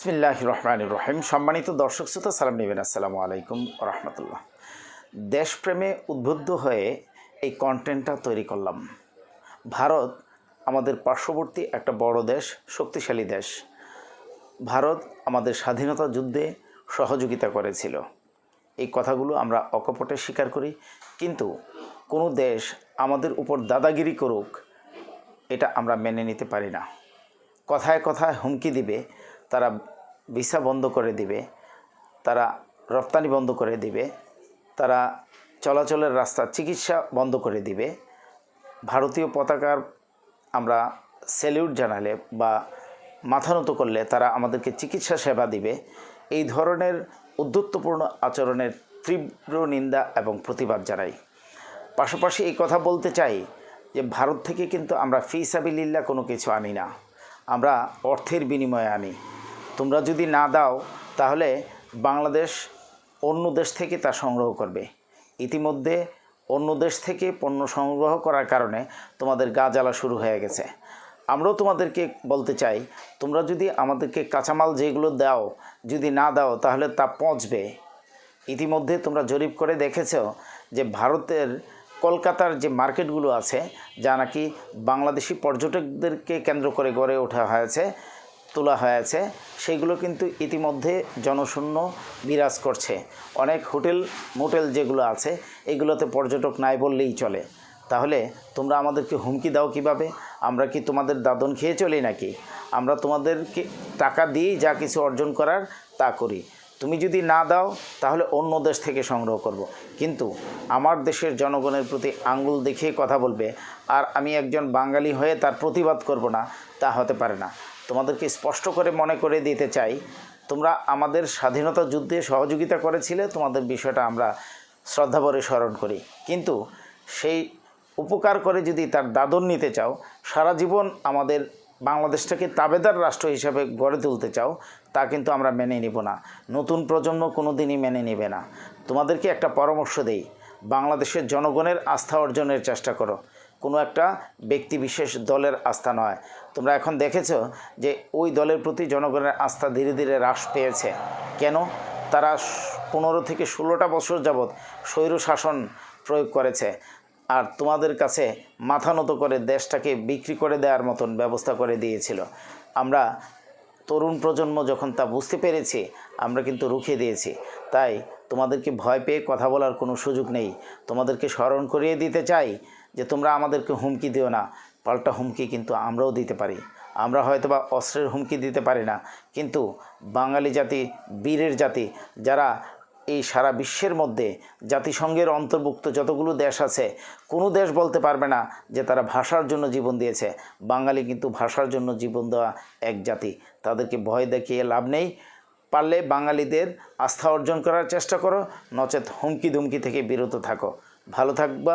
বিসমিল্লাহ রহমান রহিম। সম্মানিত দর্শক শ্রোতা, সালাম নেবেন। আসসালামু আলাইকুম রহমতুল্লাহ। দেশপ্রেমে উদ্বুদ্ধ হয়ে এই কন্টেন্টটা তৈরি করলাম। ভারত আমাদের পার্শ্ববর্তী একটা বড় দেশ, শক্তিশালী দেশ। ভারত আমাদের স্বাধীনতা যুদ্ধে সহযোগিতা করেছিল। এই কথাগুলো আমরা অকপটে স্বীকার করি, কিন্তু কোনো দেশ আমাদের উপর দাদাগিরি করুক, এটা আমরা মেনে নিতে পারি না। কথায় কথায় হুমকি দিবে তারা ভিসা বন্ধ করে দিবে, তারা রপ্তানি বন্ধ করে দিবে, তারা চলাচলের রাস্তা চিকিৎসা বন্ধ করে দিবে। ভারতীয় পতাকার আমরা স্যালিউট জানালে বা মাথা নত করলে তারা আমাদেরকে চিকিৎসা সেবা দিবে। এই ধরনের উদ্ধত্তপূর্ণ আচরণের তীব্র নিন্দা এবং প্রতিবাদ জানাই। পাশাপাশি এই কথা বলতে চাই যে, ভারত থেকে কিন্তু আমরা ফি সাবিলিল্লা কোনো কিছু আনি না। আমরা অর্থের বিনিময়ে আনি। তোমরা যদি না দাও, তাহলে বাংলাদেশ অন্য দেশ থেকে তা সংগ্রহ করবে। ইতিমধ্যে অন্য দেশ থেকে পণ্য সংগ্রহ করার কারণে তোমাদের গা জ্বালা শুরু হয়ে গেছে। আমরাও তোমাদেরকে বলতে চাই, তোমরা যদি আমাদেরকে কাঁচামাল যেগুলো দাও, যদি না দাও, তাহলে তা পচবে। ইতিমধ্যে তোমরা জরিপ করে দেখেছ যে ভারতের কলকাতার যে মার্কেটগুলো আছে, যা নাকি বাংলাদেশি পর্যটকদেরকে কেন্দ্র করে গড়ে ওঠা হয়েছে তোলা হয়েছে, সেগুলো কিন্তু ইতিমধ্যে জনশূন্য বিরাজ করছে। অনেক হোটেল, মোটেল যেগুলো আছে, এগুলোতে পর্যটক নাই বললেই চলে। তাহলে তোমরা আমাদেরকে হুমকি দাও কীভাবে? আমরা কি তোমাদের দাদন খেয়ে চলি নাকি? আমরা তোমাদেরকে টাকা দিয়েই যা কিছু অর্জন করার তা করি। তুমি যদি না দাও, তাহলে অন্য দেশ থেকে সংগ্রহ করব। কিন্তু আমার দেশের জনগণের প্রতি আঙ্গুল দেখিয়ে কথা বলবে, আর আমি একজন বাঙালি হয়ে তার প্রতিবাদ করব না, তা হতে পারে না। তোমাদেরকে স্পষ্ট করে মনে করে দিতে চাই, তোমরা আমাদের স্বাধীনতা যুদ্ধে সহযোগিতা করেছিলে, তোমাদের বিষয়টা আমরা শ্রদ্ধাভরে স্মরণ করি। কিন্তু সেই উপকার করে যদি তার দাদন নিতে চাও, সারা জীবন আমাদের বাংলাদেশটাকে তাবেদার রাষ্ট্র হিসাবে গড়ে তুলতে চাও, তা কিন্তু আমরা মেনে নিব না। নতুন প্রজন্ম কোনো দিনই মেনে নেবে না। তোমাদেরকে একটা পরামর্শ দেই, বাংলাদেশের জনগণের আস্থা অর্জনের চেষ্টা করো। কোনো একটা ব্যক্তি বিশেষ দলের আস্থা নয়। তোমরা এখন দেখেছ যে ওই দলের প্রতি জনগণের আস্থা ধীরে ধীরে হ্রাস পেয়েছে। কেন? তারা পনেরো থেকে ষোলোটা বছর যাবৎ স্বৈর শাসন প্রয়োগ করেছে আর তোমাদের কাছে মাথা নত করে দেশটাকে বিক্রি করে দেওয়ার মতন ব্যবস্থা করে দিয়েছিল। আমরা তরুণ প্রজন্ম যখন তা বুঝতে পেরেছি, আমরা কিন্তু রুখে দিয়েছি। তাই তোমাদেরকে ভয় পেয়ে কথা বলার কোনো সুযোগ নেই। তোমাদেরকে স্মরণ করিয়ে দিতে চাই। যে তোমরা আমাদেরকে হুমকি দিও না, পাল্টা হুমকি কিন্তু আমরাও দিতে পারি। আমরা হয়তো বা অস্ত্রের হুমকি দিতে পারি না, কিন্তু বাঙালি জাতি, বীরের জাতি, যারা এই সারা বিশ্বের মধ্যে জাতিসংঘের অন্তর্ভুক্ত যতগুলো দেশ আছে, কোনো দেশ বলতে পারবে না যে তারা ভাষার জন্য জীবন দিয়েছে। বাঙালি কিন্তু ভাষার জন্য জীবন দেওয়া এক জাতি। তাদেরকে ভয় দেখিয়ে লাভ নেই। পারলে বাঙালিদের আস্থা অর্জন করার চেষ্টা করো, নচেত হুমকি ধুমকি থেকে বিরত থাকো। ভালো থাকবা